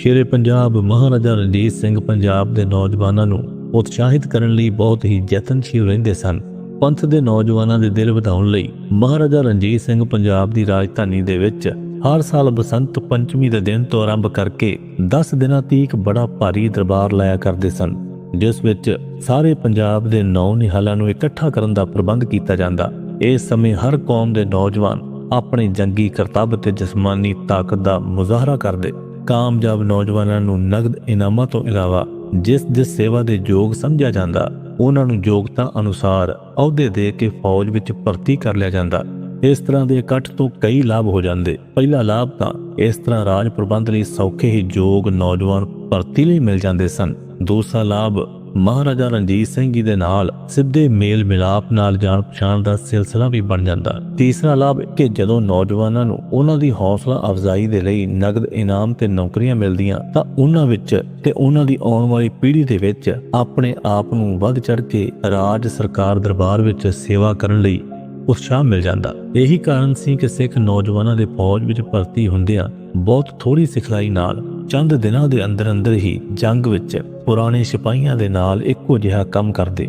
ਸ਼ੇਰੇ ਪੰਜਾਬ ਮਹਾਰਾਜਾ ਰਣਜੀਤ ਸਿੰਘ ਪੰਜਾਬ ਦੇ ਨੌਜਵਾਨਾਂ ਨੂੰ ਉਤਸ਼ਾਹਿਤ ਕਰਨ ਲਈ ਬਹੁਤ ਹੀ ਯਤਨਸ਼ੀਲ ਰਹਿੰਦੇ ਸਨ। ਪੰਥ ਦੇ ਨੌਜਵਾਨਾਂ ਦੇ ਦਿਲ ਵਧਾਉਣ ਲਈ ਮਹਾਰਾਜਾ ਰਣਜੀਤ ਸਿੰਘ ਪੰਜਾਬ ਦੀ ਰਾਜਧਾਨੀ ਦੇ ਵਿੱਚ ਹਰ ਸਾਲ ਬਸੰਤ ਪੰਚਮੀ ਦੇ ਦਿਨ ਤੋਂ ਆਰੰਭ ਕਰਕੇ 10 ਦਿਨਾਂ ਤੀਕ ਬੜਾ ਭਾਰੀ ਦਰਬਾਰ ਲਾਇਆ ਕਰਦੇ ਸਨ, ਜਿਸ ਵਿੱਚ ਸਾਰੇ ਪੰਜਾਬ ਦੇ ਨੌ ਨਿਹਾਲਾਂ ਨੂੰ ਇਕੱਠਾ ਕਰਨ ਦਾ ਪ੍ਰਬੰਧ ਕੀਤਾ ਜਾਂਦਾ। ਇਸ ਸਮੇਂ ਹਰ ਕੌਮ ਦੇ ਨੌਜਵਾਨ ਆਪਣੇ ਜੰਗੀ ਕਰਤੱਵ ਤੇ ਜਿਸਮਾਨੀ ਤਾਕਤ ਦਾ ਮੁਜ਼ਾਹਰਾ ਕਰਦੇ ਕਾਮਯਾਬ ਨੌਜਵਾਨਾਂ ਨੂੰ ਨਗਦ ਇਨਾਮਾਂ ਤੋਂ ਇਲਾਵਾ ਜਿਸ ਜਿਸ ਸੇਵਾ ਦੇ ਯੋਗ ਸਮਝਿਆ ਜਾਂਦਾ, ਉਹਨਾਂ ਨੂੰ ਯੋਗਤਾ ਅਨੁਸਾਰ ਅਹੁਦੇ ਦੇ ਕੇ ਫੌਜ ਵਿੱਚ ਭਰਤੀ ਕਰ ਲਿਆ ਜਾਂਦਾ। ਇਸ ਤਰ੍ਹਾਂ ਦੇ ਇਕੱਠ ਤੋਂ ਕਈ ਲਾਭ ਹੋ ਜਾਂਦੇ। ਪਹਿਲਾ ਲਾਭ ਤਾਂ ਇਸ ਤਰ੍ਹਾਂ ਰਾਜ ਪ੍ਰਬੰਧ ਲਈ ਸੌਖੇ ਹੀ ਯੋਗ ਨੌਜਵਾਨ ਭਰਤੀ ਲਈ ਮਿਲ ਜਾਂਦੇ ਸਨ। ਦੂਸਰਾ ਲਾਭ ਮਹਾਰਾਜਾ ਰਣਜੀਤ ਸਿੰਘ ਜੀ ਦੇ ਨਾਲ ਸਿੱਧੇ ਮੇਲ ਮਿਲਾਪ ਨਾਲ ਜਾਣ ਪਛਾਣ ਦਾ ਸਿਲਸਿਲਾ ਵੀ ਬਣ ਜਾਂਦਾ। ਤੀਸਰਾ ਲਾਭ ਕਿ ਜਦੋਂ ਨੌਜਵਾਨਾਂ ਨੂੰ ਉਹਨਾਂ ਦੀ ਹੌਸਲਾ ਅਫਜ਼ਾਈ ਦੇ ਲਈ ਨਗਦ ਇਨਾਮ ਤੇ ਨੌਕਰੀਆਂ ਮਿਲਦੀਆਂ ਤਾਂ ਉਹਨਾਂ ਵਿੱਚ ਤੇ ਉਹਨਾਂ ਦੀ ਆਉਣ ਵਾਲੀ ਪੀੜ੍ਹੀ ਦੇ ਵਿੱਚ ਆਪਣੇ ਆਪ ਨੂੰ ਵੱਧ ਚੜ ਕੇ ਰਾਜ ਸਰਕਾਰ ਦਰਬਾਰ ਵਿੱਚ ਸੇਵਾ ਕਰਨ ਲਈ ਉਤਸ਼ਾਹ ਮਿਲ ਜਾਂਦਾ। ਇਹੀ ਕਾਰਨ ਸੀ ਕਿ ਸਿੱਖ ਨੌਜਵਾਨਾਂ ਦੇ ਫੌਜ ਵਿੱਚ ਭਰਤੀ ਹੁੰਦਿਆਂ ਬਹੁਤ ਥੋੜੀ ਸਿਖਲਾਈ ਨਾਲ ਚੰਦ ਦਿਨਾਂ ਦੇ ਅੰਦਰ ਅੰਦਰ ਹੀ ਜੰਗ ਵਿੱਚ ਪੁਰਾਣੇ ਸਿਪਾਹੀਆਂ ਦੇ ਨਾਲ ਇੱਕੋ ਜਿਹਾ ਕੰਮ ਕਰਦੇ।